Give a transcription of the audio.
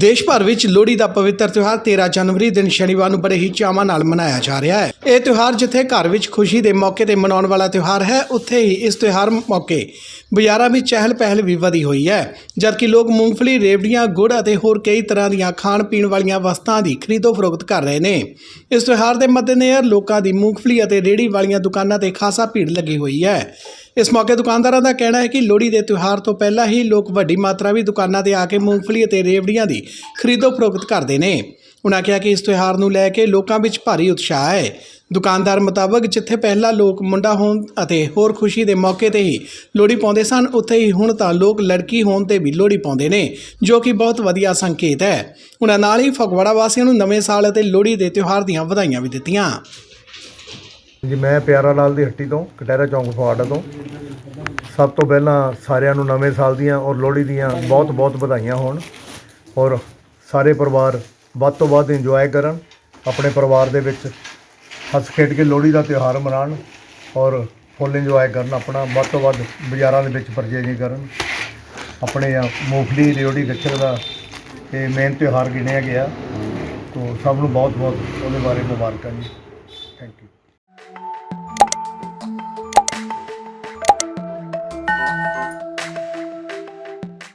ਦੇਸ਼ ਭਰ ਵਿੱਚ ਲੋਹੜੀ ਦਾ ਪਵਿੱਤਰ ਤਿਉਹਾਰ 13 ਜਨਵਰੀ ਦਿਨ ਸ਼ਨੀਵਾਰ ਨੂੰ ਬੜੇ ਹੀ ਚਾਵਾਂ ਨਾਲ ਮਨਾਇਆ ਜਾ ਰਿਹਾ ਹੈ। ਇਹ ਤਿਉਹਾਰ ਜਿੱਥੇ ਘਰ ਵਿੱਚ ਖੁਸ਼ੀ ਦੇ ਮੌਕੇ ਤੇ ਮਨਾਉਣ ਵਾਲਾ ਤਿਉਹਾਰ ਹੈ, ਉੱਥੇ ਹੀ ਇਸ ਤਿਉਹਾਰ ਮੌਕੇ ਬਾਜ਼ਾਰਾਂ ਵਿੱਚ ਚਹਿਲ ਪਹਿਲ ਵੀ ਵਧੀ ਹੋਈ ਹੈ। ਜਦਕਿ ਲੋਕ ਮੂੰਗਫਲੀ, ਰੇਵੜੀਆਂ, ਗੁੜ ਅਤੇ ਹੋਰ ਕਈ ਤਰ੍ਹਾਂ ਦੀਆਂ ਖਾਣ ਪੀਣ ਵਾਲੀਆਂ ਵਸਤਾਂ ਦੀ ਖਰੀਦੋ ਫਰੋਖਤ ਕਰ ਰਹੇ ਨੇ। ਇਸ ਤਿਉਹਾਰ ਦੇ ਮੱਦੇਨਜ਼ਰ ਲੋਕਾਂ ਦੀ ਮੂੰਗਫਲੀ ਅਤੇ ਰੇਹੜੀ ਵਾਲੀਆਂ ਦੁਕਾਨਾਂ ਤੇ ਖਾਸਾ ਭੀੜ ਲੱਗੀ ਹੋਈ ਹੈ। ਇਸ ਮੌਕੇ ਦੁਕਾਨਦਾਰਾਂ ਦਾ ਕਹਿਣਾ ਹੈ ਕਿ ਲੋਹੜੀ ਦੇ ਤਿਉਹਾਰ ਤੋਂ ਪਹਿਲਾਂ ਹੀ ਲੋਕ ਵੱਡੀ ਮਾਤਰਾ ਵਿੱਚ ਦੁਕਾਨਾਂ ਤੇ ਆ ਕੇ ਮੂੰਗਫਲੀ ਅਤੇ ਰੇਵੜੀਆਂ ਦੀ ਖਰੀਦੋ ਫਰੋਖਤ ਕਰਦੇ ਨੇ। ਉਨ੍ਹਾਂ ਕਿਹਾ ਕਿ ਇਸ ਤਿਉਹਾਰ ਨੂੰ ਲੈ ਕੇ ਲੋਕਾਂ ਵਿੱਚ ਭਾਰੀ ਉਤਸ਼ਾਹ ਹੈ। ਦੁਕਾਨਦਾਰ ਮੁਤਾਬਕ ਜਿੱਥੇ ਪਹਿਲਾਂ ਲੋਕ ਮੁੰਡਾ ਹੋਣ ਅਤੇ ਹੋਰ ਖੁਸ਼ੀ ਦੇ ਮੌਕੇ ਤੇ ਹੀ ਲੋਹੜੀ ਪਾਉਂਦੇ ਸਨ, ਉੱਥੇ ਹੀ ਹੁਣ ਤਾਂ ਲੋਕ ਲੜਕੀ ਹੋਣ ਤੇ ਵੀ ਲੋਹੜੀ ਪਾਉਂਦੇ ਨੇ, ਜੋ ਕਿ ਬਹੁਤ ਵਧੀਆ ਸੰਕੇਤ ਹੈ। ਉਹਨਾਂ ਨਾਲ ਹੀ ਫਗਵਾੜਾ ਵਾਸੀਆਂ ਨੂੰ ਨਵੇਂ ਸਾਲ ਅਤੇ ਲੋਹੜੀ ਦੇ ਤਿਉਹਾਰ ਦੀਆਂ ਵਧਾਈਆਂ ਵੀ ਦਿੱਤੀਆਂ। ਜੀ, ਮੈਂ ਪਿਆਰਾ ਲਾਲ ਦੀ ਹੱਟੀ ਤੋਂ, ਕਟਹਿਰਾ ਚੌਂਕ ਫਵਾੜਾ ਤੋਂ। ਸਭ ਤੋਂ ਪਹਿਲਾਂ ਸਾਰਿਆਂ ਨੂੰ ਨਵੇਂ ਸਾਲ ਦੀਆਂ ਔਰ ਲੋਹੜੀ ਦੀਆਂ ਬਹੁਤ ਬਹੁਤ ਵਧਾਈਆਂ ਹੋਣ ਔਰ ਸਾਰੇ ਪਰਿਵਾਰ ਵੱਧ ਤੋਂ ਵੱਧ ਇੰਜੋਏ ਕਰਨ, ਆਪਣੇ ਪਰਿਵਾਰ ਦੇ ਵਿੱਚ ਹੱਸ ਖੇਡ ਕੇ ਲੋਹੜੀ ਦਾ ਤਿਉਹਾਰ ਮਨਾਉਣ ਔਰ ਫੁੱਲ ਇੰਜੋਏ ਕਰਨ, ਆਪਣਾ ਵੱਧ ਤੋਂ ਵੱਧ ਬਾਜ਼ਾਰਾਂ ਦੇ ਵਿੱਚ ਪਰਚੇਜਿੰਗ ਕਰਨ। ਆਪਣੇ ਮੂੰਗਫਲੀ, ਰਿਓੜੀ ਗੱਚਕ ਦਾ ਇਹ ਮੇਨ ਤਿਉਹਾਰ ਗਿਣਿਆ ਗਿਆ। ਤੋਂ ਸਭ ਨੂੰ ਬਹੁਤ ਬਹੁਤ ਉਹਦੇ ਬਾਰੇ ਮੁਬਾਰਕਾਂ ਜੀ। Thank you Música